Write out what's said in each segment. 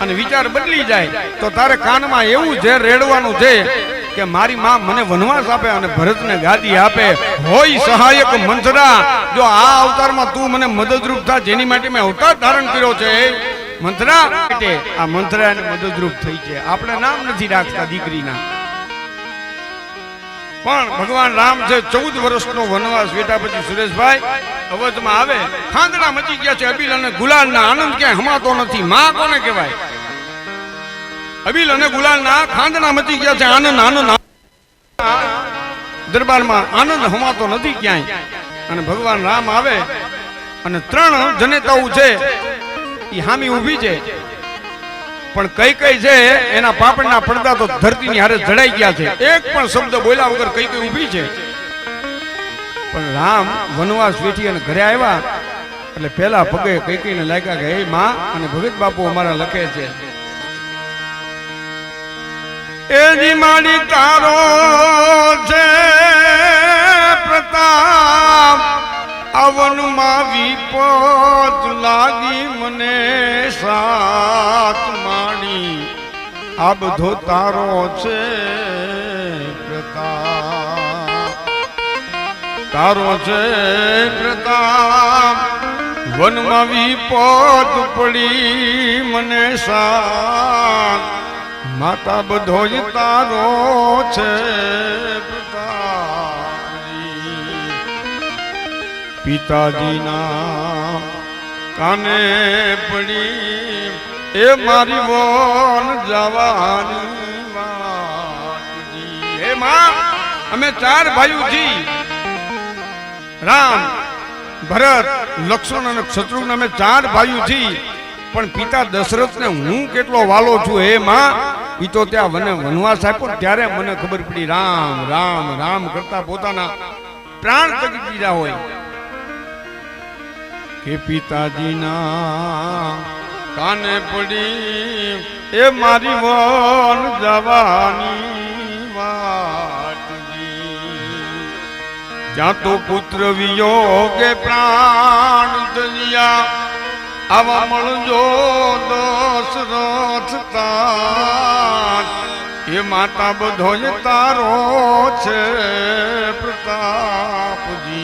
અને વિચાર બદલી જાય. તો તારે કાનમાં એવું છે રેડવાનું છે કે મારી માં મને વનવાસ આપે અને ભરતને ગાદી આપે. હોય સહાયક મંથરા જો આ અવતારમાં તું મને મદદરૂપ થા, જેની માટે મેં અવતાર ધારણ કર્યો છે. મંથરા આ મંથરાને મદદરૂપ થઈ છે. આપણે નામ નથી રાખતા દીકરીના. પણ ભગવાન રામ છે ચૌદ વર્ષનો વનવાસ વેટાપતિ સુરેશભાઈ, અવધમાં આવે, ખાંદડા મચી ગયા છે અબીલ અને ગુલાલના. આનંદ ક્યાંય હમાતો નથી. માં કોને કહેવાય? અબીલ અને ગુલાલના ખાંદડા મચી ગયા છે. આનંદ આનંદ દરબારમાં આનંદ હમાતો નથી ક્યાંય. અને ભગવાન રામ આવે અને ત્રણ જનેતાઓ છે એ હામી ઊભી છે. પણ કઈ કઈ છે, એના પાપડના પડદા તો ધરતીની હારે જડાઈ ગયા છે. એક પણ શબ્દ બોલ્યા વગર કઈ કઈ ઊભી છે. પણ રામ વનવાસ વેઠી અને ઘરે આવ્યા. એટલે પેલા પગે કઈ કઈને લાગ્યા કે, હે માં અને ભગત બાપુ અમારા લખે છે. એની માડી તારો છે, પ્રતાપ. અવનમાં વિપત લાગી મને માણી આ બધો તારો છે પ્રતાપ. તારો છે પ્રતાપ. વનમાં વિપત પડી મને સાત માતા બધો તારો છે. પિતાજીના કાને પડી એ મારી બોન જવાની વાતજી હે માં, અમે ચાર ભાઈઓજી રામ, ભરત, લક્ષ્મણ અને શત્રુઘ્ન, અમે ચાર ભાઈઓ છી પણ પિતા દશરથને હું કેટલો વાલો છું, હે માં? ઈ તો ત્યાં મને વનવાસ આપ્યો ત્યારે મને ખબર પડી, રામ રામ રામ કરતા પોતાના પ્રાણ તકી દીધા હોય. કે પિતાજીના કાને પડી? એ મારી વન જવાની જ્યાં તો પુત્ર વિયોગે પ્રાણ દરિયા આવા મળજો દશરથ તાર એ માતા બધો તારો છે પ્રતાપજી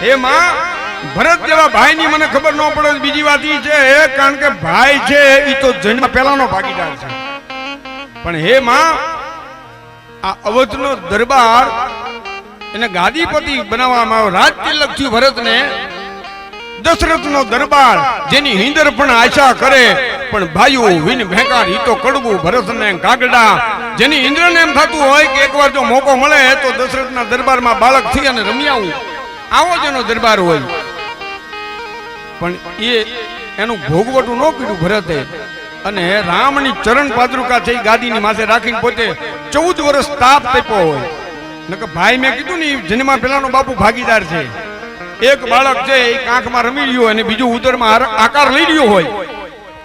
હે માં ભરત જેવા ભાઈની મને ખબર ન પડે બીજી વાત ઈ છે કારણ કે ભાઈ છે, ઈ તો જન્મ પહેલાનો ભાગીદાર છે. પણ હે માં, આ અવધનો દરબાર એને ગાદીપતિ બનાવવામાં આવ્યો. રાજ તિલક થયું ભરતને. દશરથનો દરબાર, જેની હિંદર પણ આશા કરે, પણ ભાઈઓ વિન ભેંકાર, ઈ તો કડવું ભરતને કાગડા. જેની ઇન્દ્રને એમ થતું હોય કે એકવાર જો મોકો મળે, તો દશરથના દરબારમાં બાળક થઈ અને રમ્યા આવું. આવો જ એનો દરબાર હોય. પણ એ એનું ભોગવટું ન કર્યું ભરતે. અને રામની ચરણ પાદરુકા થઈ ગાદીની માથે રાખીને પોતે ચૌદ વર્ષ તાપ તેપો હોય. નકર ભાઈ મેં કીધું ને જન્મા પેલાનો બાપુ ભાગીદાર છે. એક બાળક છે, એ કાંખમાં રમી રહ્યો હોય અને બીજું ઉદરમાં આકાર લઈ રહ્યો હોય,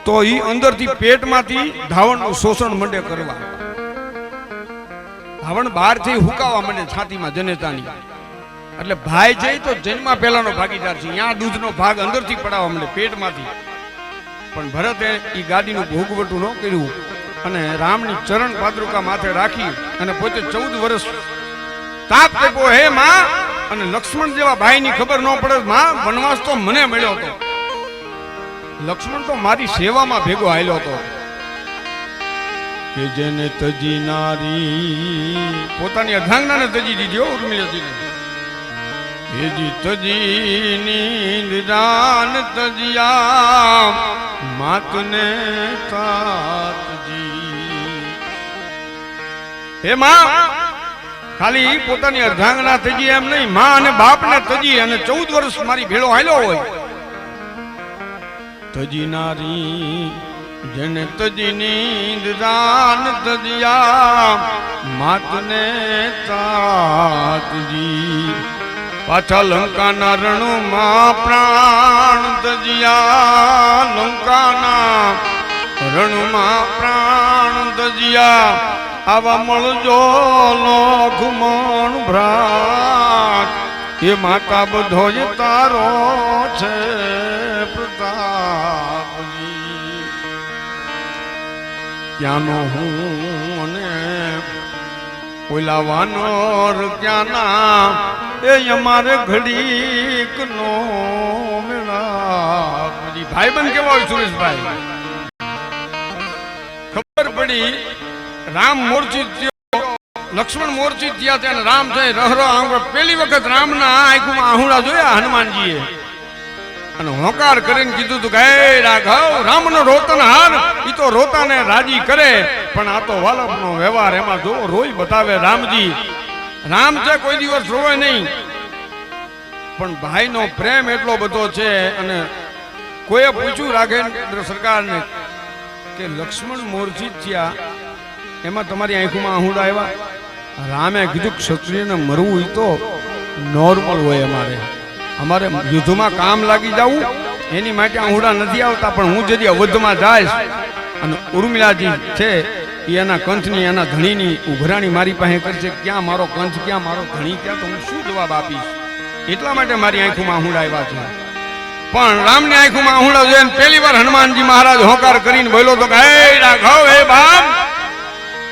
તો એ અંદરથી પેટમાંથી ધાવણનું શોષણ મંડે કરવા. ધાવણ બહારથી હુકાવા મંડે, છાતીમાં જનેતાની. એટલે ભાઈ જઈ તો જન્મ પહેલાનો ભાગીદાર છે. ત્યાં દૂધનો ભાગ અંદરથી પડાવવા મળે પેટમાંથી. પણ ભરતે એ ગાદીનું ભોગવટું ન કર્યું અને રામની ચરણ પાદરુકા માથે રાખી અને પોતે ચૌદ વર્ષ તાપ તેપો હે માં! અને લક્ષ્મણ જેવા ભાઈની ખબર ન પડે માં વનવાસ તો મને મળ્યો હતો. લક્ષ્મણ તો મારી સેવામાં ભેગો આવેલો હતો. કે જેને તજી નારી પોતાની અર્ધાંગનાને તજી દીધી ઉર્મિલાજીને. હેજી તજી નિંદાન તજિયા, માતને તાતજી. હે માં, ખાલી પોતાની અર્ધાંગના તજી એમ નહીં, માં અને બાપને તજી અને ચૌદ વર્ષ મારી ભેળો હાલ્યો હોય. તજી નારી, જેને તજી દાન તજિયા, માતને તાતજી. પાછા લંકાના રણમાં પ્રાણ તજિયા લંકાના રણમાં પ્રાણ દજિયા, આવા મળજો લોઘમણ ભ્રાત એ માતા બધો તારો છે પ્રતાપજી. ક્યાંનો હું અને વાનર ક્યાંના એ અમારે ઘડીક નો મેળા. પછી ભાઈબંધ કેવો હોય સુરેશભાઈ? ખબર પડી, રામ મોરચી લક્ષ્મણ મોરચી થયા ત્યાં રામ થાય રહરો આંગળ પેલી વખત રામના આંખમાં આહુડા જોયા હનુમાનજીએ. અને હોકાર કરીને કીધું તું ગાય "હે રાઘવ રામનો રોતન હાર એ તો રોતાને રાજી કરે. પણ આ તો વાલપનો વ્યવહાર, એમાં જો રોઈ બતાવે રામજી રામ છે કોઈ દિવસ રોવે નહીં. પણ ભાઈનો પ્રેમ એટલો બધો છે અને કોઈએ પૂછ્યું રાઘેન્દ્ર સરકારને કે લક્ષ્મણ મોરજી થયા, એમાં તમારી આંખોમાં આહુડા આવ્યા? રામે કીધું ક્ષત્રિયને મરવું હોય તો નોર્મલ હોય અમારે. અમારે યુદ્ધમાં કામ લાગી જવું, એની માટે આહુડા નથી આવતા, પણ હું જદી અવધમાં જાય અને ઉર્મિલાજી છે એના કંઠની, એના ધણીની ઉઘરાણી મારી પાસે કરશે ક્યાં મારો કંઠ, ક્યાં મારો ધણી, ક્યાં તો હું શું જવાબ આપીશ? એટલા માટે મારી આંખોમાં આહુડા આવ્યા છે. પણ રામની આંખોમાં આહુડા જોઈને પહેલી વાર હનુમાનજી મહારાજ હોકાર કરીને બોલ્યો તો કે, હે રાઘવ, હે બાપ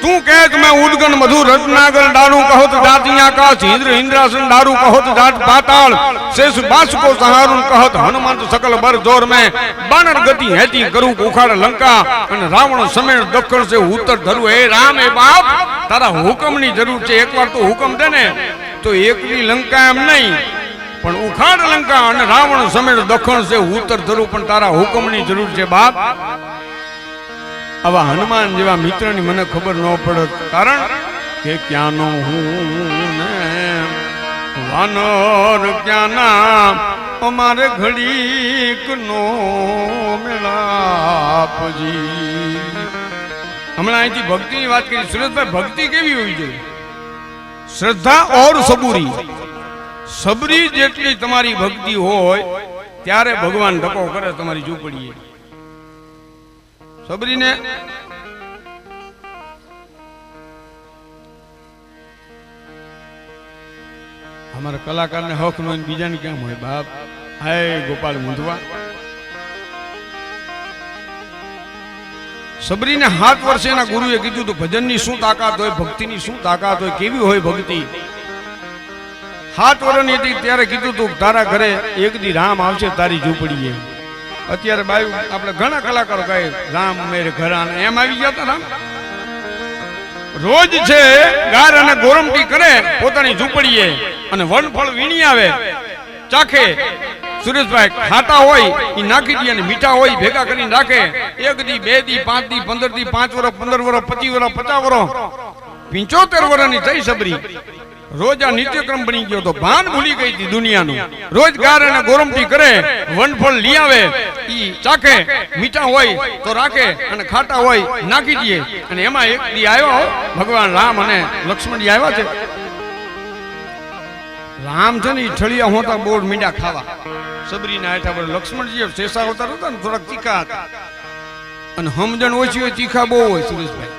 તું કહે કે મેં ઉદગન મધુ રત્નાગર દારૂ કહો તો જાતિ આકાશ ઇન્દ્ર ઇન્દ્રાસન દારૂ કહો તો જાત પાતાળ શેષ બાસકો સહારુન કહો તો હનુમંત સકલ બર જોર મેં બાનર ગતિ હેતી કરું ઉખાડ લંકા અને રાવણ સમેણ દક્ષિણ સે ઉત્તર ધરું હે રામ હે બાપ તારા હુકમની જરૂર છે એકવાર તો હુકમ દે ને તો એકની લંકા એમ નહીં પણ ઉખાડ લંકા અને રાવણ સમેણ દક્ષિણ સે ઉત્તર ધરું પણ તારા હુકમની જરૂર છે બાપ આવા હનુમાન જેવા મિત્રની મને ખબર ન પડત. કારણ કે ક્યાંનો હું ને વાનર ક્યાંના અમારે ઘડીક નો મેળાપજી. હમણાં અહીંથી ભક્તિની વાત કરી સુરતભાઈ ભક્તિ કેવી હોવી જોઈએ? શ્રદ્ધા ઓર સબુરી. સબરી જેટલી તમારી ભક્તિ હોય, ત્યારે ભગવાન ધક્કો કરે, તમારી ઝૂંપડીએ. સબરીને અમારા કલાકારને હક નો બીજાને કેમ હોય? બાપ, હાય ગોપાલ મુંધવા. સબરીને સાત વર્ષે એના ગુરુએ કીધું હતું, ભજનની શું તાકાત હોય, ભક્તિની શું તાકાત હોય, કેવી હોય ભક્તિ? સાત વર્ષની હતી ત્યારે કીધું તું તારા ઘરે એક દી રામ આવશે, તારી ઝૂંપડીએ. અત્યારે બાયું, આપણે ઘણા કલાકારો ગાય રામ મેર ઘરાન. એમ આવી ગયા રામ? રોજ છે, ગાર અને ગોરમટી કરે, પોતાની ઝૂંપડીએ અને વનફળ વીણી આવે. ચાખે. સુરેશભાઈ ખાટા હોય એ નાખી દે અને મીઠા હોય, ભેગા કરીને રાખે. એક દી, બે દી, પાંચ દી, પંદર દી, પાંચ વર્ષ પંદર વર્ષ પચીસ વર્ષ પચાસ વર્ષ પિંચોતેર વર્ષની થઈ સબરી. રોજ આ નિત્યક્રમ બની ગયો તો ભાન ભૂલી ગઈ હતી દુનિયાનું. રોજગાર અને ગોરમટી કરે વનફળ લઈ આવે. ઈ ચાખે મીઠા હોય તો રાખે અને ખાટા હોય નાખી દઈએ અને એમાં એક દી આવ્યો ભગવાન રામ અને લક્ષ્મણજી આવ્યા છે. રામ છે ને ઠળિયા હોતા બોર મીંડા ખાવા. સબરીના હેઠા પર લક્ષ્મણજી શેષા અવતાર હતા ને થોડાક તીખા હતા. અને સમજણ ઓછી હોય તીખા બહુ હોય સુરેશભાઈ.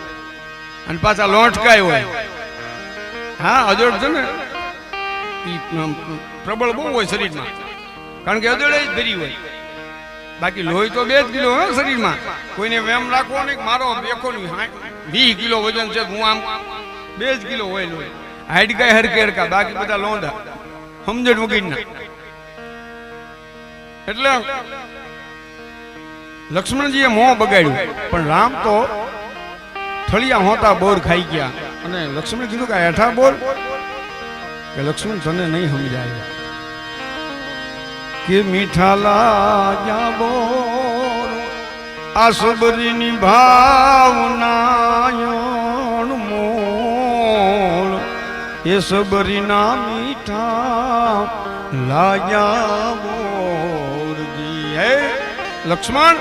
અને પાછા લોંઠકાય હોય. હા, અજોડ છે ને પ્રબળ બહુ હોય શરીરમાં. કારણ કે અજોડે જ ધરી હોય. બાકી લોહી તો બે જ કિલો હોય શરીરમાં. કોઈને વેમ રાખવો નહીં, મારો નહીં. વીસ કિલો વજન છે, હું આમ બે જ કિલો હોય લોહી. હાઈડકાય હરકે હરકા, બાકી બધા લોંધા સમજણ વગીરના એટલે લક્ષ્મણજીએ મોં બગાડ્યું. પણ રામ તો થળિયા હોતા બોર ખાઈ ગયા. અને લક્ષ્મણે કીધું કે હેઠા બોલ. કે લક્ષ્મણ તને નહીં સમજાય. કે મીઠા લાગ્યા બોર, આ સબરીની ભાવના મોલ એ સબરીના મીઠા લાગ્યા હે લક્ષ્મણ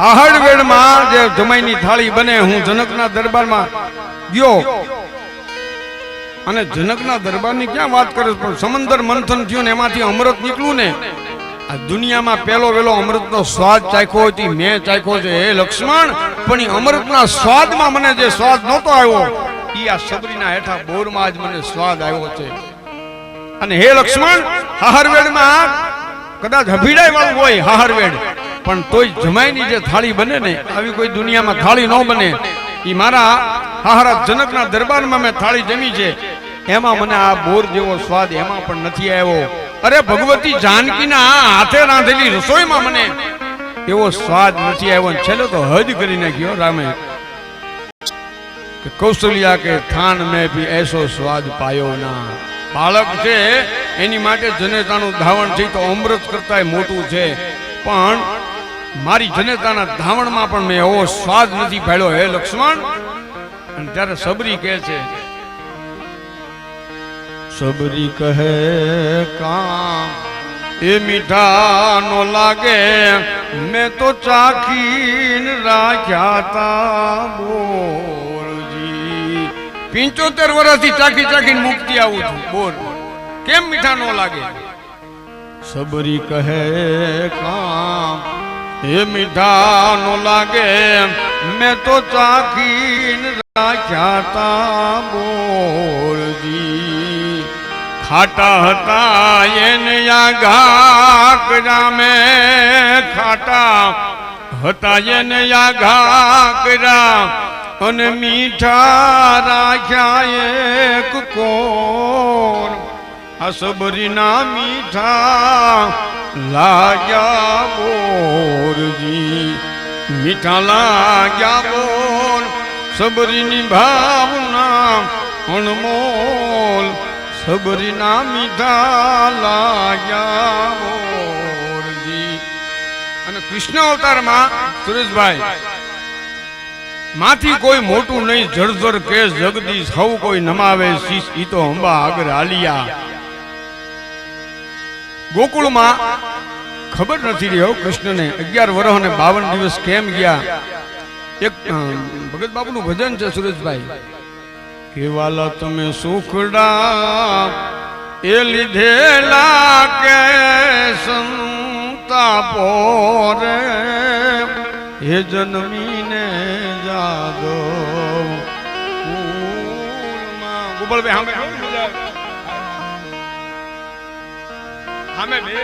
હાહડ વેળમાં જે જમાઈની થાળી બને, હું જનકના દરબારમાં ગયો. અને જનકના દરબારની ક્યાં વાત કરે પણ સમંદર મંથન થયું ને એમાંથી અમૃત નીકળ્યું ને. આ દુનિયામાં પહેલો વેલો અમૃતનો સ્વાદ ચાખ્યો હતી મેં ચાખ્યો છે. હે લક્ષ્મણ, પણ એ અમૃતના સ્વાદમાં મને જે સ્વાદ નહોતો આવ્યો એ આ સબરીના હેઠા બોરમાં જ મને સ્વાદ આવ્યો છે. અને હે લક્ષ્મણ, હાહરવેડમાં કદાચ અભિડાય વાળું હોય, હાહરવેડ. પણ તોય જમાઈની જે થાળી બને ને, આવી કોઈ દુનિયામાં થાળી ન બને. એ મારા હાહારા જનકના દરબારમાં મેં થાળી જમી છે. એમાં મને આ બોર જેવો સ્વાદ એમાં પણ નથી આવ્યો. અરે ભગવતી જાનકીના હાથે રાંધેલી રસોઈમાં મને એવો સ્વાદ નથી આવ્યો. છેલ્લે તો હદ કરી નાખ્યો રામે. કૌશલ્યા કે થાન મેં ભી એસો સ્વાદ પાયો ના. બાળક છે, એની માટે જનેતાનું ધાવણ છે તો અમૃત કરતા મોટું છે. પણ મારી જનતાના ધાવણમાં પણ મેં એવો સ્વાદ નથી ભેળ્યો, હે લક્ષ્મણ? અને ત્યારે સબરી કહે છે, સબરી કહે, કામ એ મીઠા નો લાગે, મેં તો ચાખીને રાખ્યા તા બોરજી. પિંચોતેર વર્ષથી ચાખી ચાખીને મુક્તિ આવું છું, બોર. કેમ મીઠા નો લાગે? સબરી કહે, કામ એ મીઠાનો લાગે, મેં તો ચાખીને રાખ્યા તા બોલજી. ખાટા હતા એને આ ઘાકરા મેં ખાટા હતા એને આ ઘાકરા અને મીઠા રાખ્યા એક કોણ આ સબરીના મીઠા લાગ્યા મોરજી, મીઠા લાગ્યા બોલ સબરીની ભાવના અણમોલ, સબરીના મીઠા લાગ્યા મોરજી. અને કૃષ્ણ અવતારમાં સુરેશભાઈ, માથી કોઈ મોટું નહીં જળજર કે જગદીશ, હવ કોઈ નમાવે શીશ, ઈ તો અંબા આગળ હાલિયા. ગોકુળમાં ખબર નથી રહી હો કૃષ્ણને અગિયાર વર્ષ અને બાવન દિવસ કેમ ગયા? એક ભગત બાબુનું ભજન છે સુરેશભાઈ. કેવાલા તમે સુખડા, એ લીધેલા કે સંતાપો રે હે જન્મીને જાદો. ગોપાલભાઈ સામે ને. સામે બે.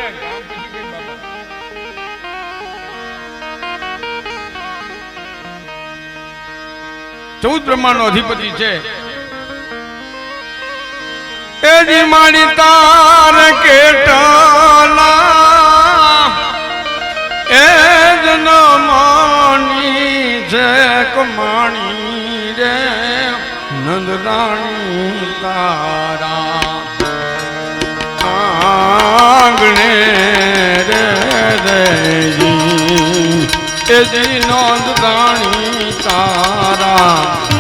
ચૌદ બ્રહ્માંડનો અધિપતિ છે એની માણી તાર કેટલા એ જ ન માની છે કમાણી રે નંદરાણી તારા આંગણે રે એ જી. નંદરાણી તારા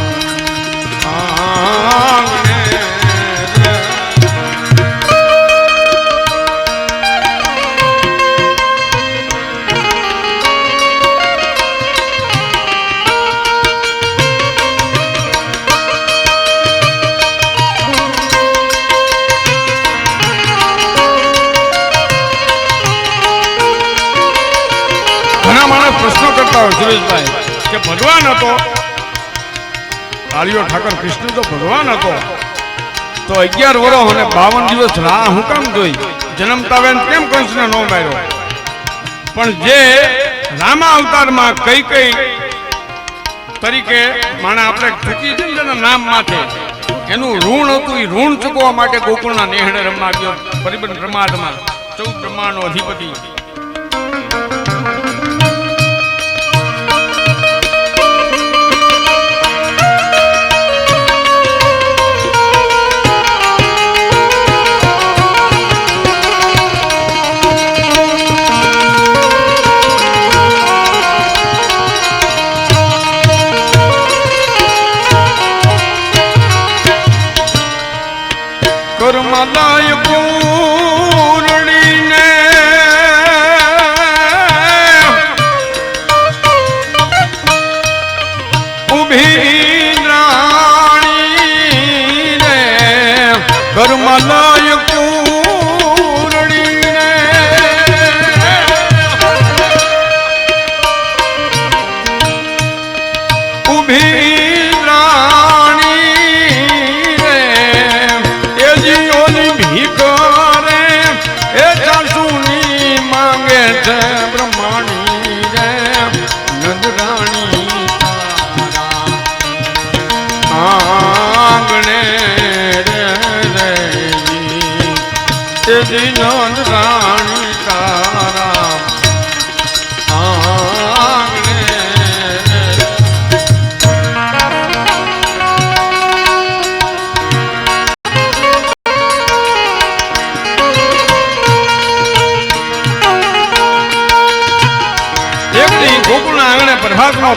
કાળિયો ઠાકર કૃષ્ણ તો ભગવાન હતો. તો અગિયાર વર્ષ અને બાવન દિવસ રાહ હું કામ જોઈ. જન્મતા વેન કેમ કંસને નો માર્યો? પણ જે રામા અવતારમાં કઈ કઈ તરીકે માણે આપણે થકી છે નામ માથે, એનું ઋણ હતું એ ઋણ ચૂકવવા માટે ગોકુળના નેહણે રમવા ગયો પરિબળ પ્રમાદમાં ચૌદ બ્રહ્માંડનો અધિપતિ. કર્મલાય આંગણે રે રે તેજી નંદ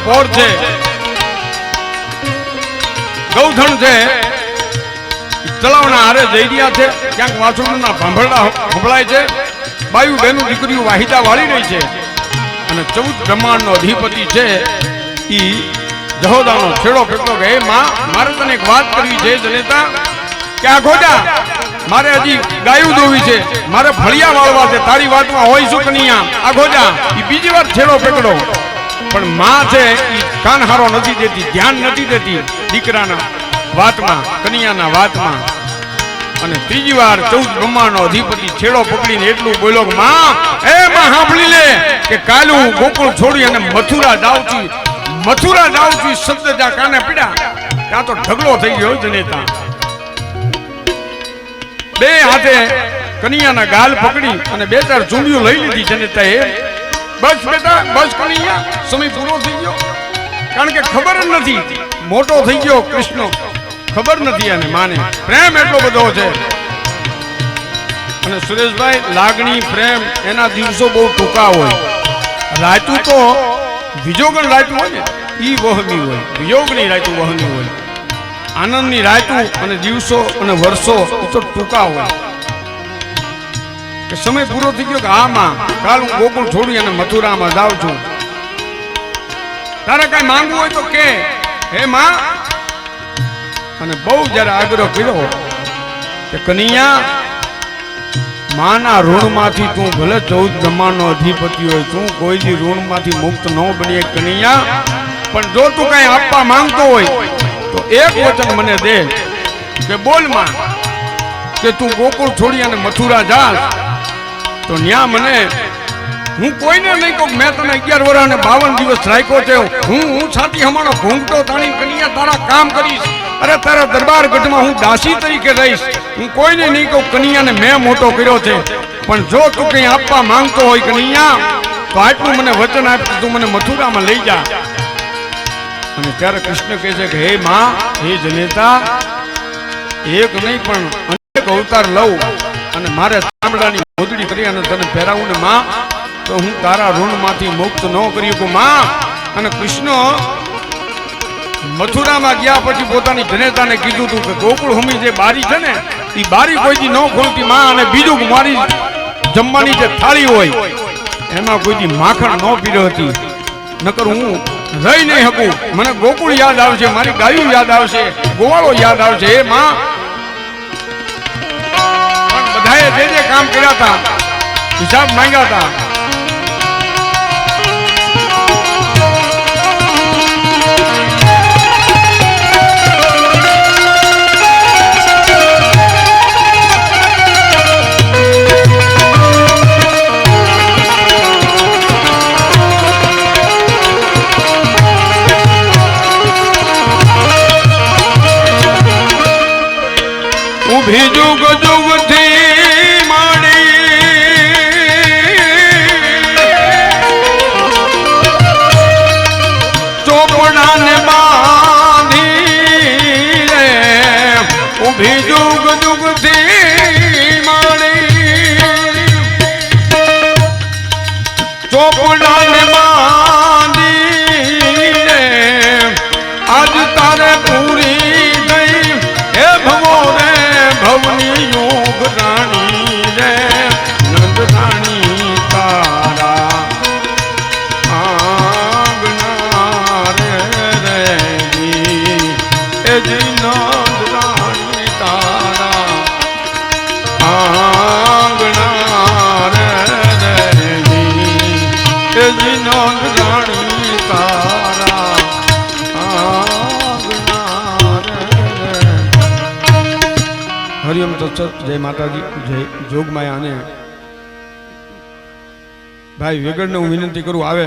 પોર છે. ગૌધણ છે. તળાવના હારે જઈ રહ્યા છે. ક્યાંક વાસુડના ભાંભરડા સંભળાય છે. બાયુ બેનું દીકરીઓ વાહિતા વાળી રહી છે. અને ચૌદ બ્રહ્માંડનો અધિપતિ છે એ જહોદાનો છેડો ફેંકલો કે, હે માં, મારે તને એક વાત કરવી છે, જનેતા. કે આ ગોડા મારે હજી ગાયું દોવી છે. મારે ફળિયા વાળવા છે. તારી વાતમાં હોય શું કનિયા? આ ગોડા એ બીજી વાર છેડો પકડો પણ માં છે કાનહારો નથી દેતી, ધ્યાન નથી દેતી દીકરાના વાતમાં, કનિયાના વાતમાં. અને ત્રીજી વાર ચૌદ બ્રહ્માનો અધિપતિ છેડો પકડીને એટલું બોલ્યો કે, માં, એ માં સાંભળી લે કે કાલ ગોકુળ છોડી અને મથુરા જાઉં છું મથુરા જાઉં છું શબ્દ જા કાને પીડા? ત્યાં તો ઢગલો થઈ ગયો જનેતા. બે હાથે કનિયાના ગાલ પકડી અને બે ચાર ચૂંડિયું લઈ લીધી જનેતા એ બસ બેટા, બસ કનિયા સમય પૂરો થઈ ગયો. કારણ કે ખબર જ નથી. મોટો થઈ ગયો કૃષ્ણ. ખબર નથી અને માને. પ્રેમ એટલો બધો છે. અને સુરેશભાઈ, લાગણી, પ્રેમ, એના દિવસો બહુ ટૂંકા હોય. રાતું તો વિજોગણ રાતું હોય ને એ વહમી હોય. વિયોગની રાતું વહમી હોય. આનંદની રાતું અને દિવસો અને વર્ષો એ તો ટૂંકા હોય. કે સમય પૂરો થઈ ગયો કે હા કાલ હું ગોકુળ છોડી અને મથુરામાં જાઉં છું. તારે કઈ માંગવું હોય તો કે, હે માં? અને બહુ જ્યારે આગ્રહ કર્યો કે કનૈયા, માના ઋણમાંથી તું ભલે ચૌદ બ્રહ્માંડનો અધિપતિ હોય, તું કોઈ દી ઋણમાંથી મુક્ત ન બનીએ કનૈયા. પણ જો તું કઈ આપવા માંગતો હોય, તો એક વચન મને દે કે બોલમાં કે તું ગોકુળ છોડી અને મથુરા જાસ તો ન્યા મને. હું કોઈને નહીં કહું મેં તને અગિયાર વર્ષ અને બાવન દિવસ રાખ્યો છે. હું હું છાતી હમણો ઘૂંઘટો તાણી કનિયા તારા કામ કરીશ. અરે તારા દરબાર ગઢમાં હું દાસી તરીકે રહીશ. હું કોઈને નહીં કહું કનિયાને મેં મોટો કર્યો છે. પણ જો તું કંઈ આપવા માંગતો હોય કનિયા, તો આટલું મને વચન આપ્યું તું મને મથુરામાં લઈ જા. અને ત્યારે કૃષ્ણ કહે છે કે, હે માં, હે જનેતા, એક નહીં પણ અનેક અવતાર લઉં. અને મારે ચામડાની મોદડી કરી અને તને પહેરાવું ને માં, તો હું તારા ઋણમાંથી મુક્ત ન કરી શકું. માં, અને કૃષ્ણ મથુરામાં ગયા પછી પોતાની જનેતાને કીધું હતું કે ગોકુળ હોમી જે બારી છે ને એ બારી કોઈથી ન ખોલતી માં, અને બીજું મારી જમવાની જે થાળી હોય, એમાં કોઈ દી માખણ ન પીરો હતી નકર હું રહી નહીં શકું. મને ગોકુળ યાદ આવશે, મારી ગાયું યાદ આવશે, ગોવાળો યાદ આવશે. એ માં જે જે કામ કર્યા હતા હિસાબ માંગ્યા હતા ઊભી જુગ ઊભી જય માતાજી જય જોગમાયા અને ભાઈ વેગડને હું વિનંતી કરું આવે.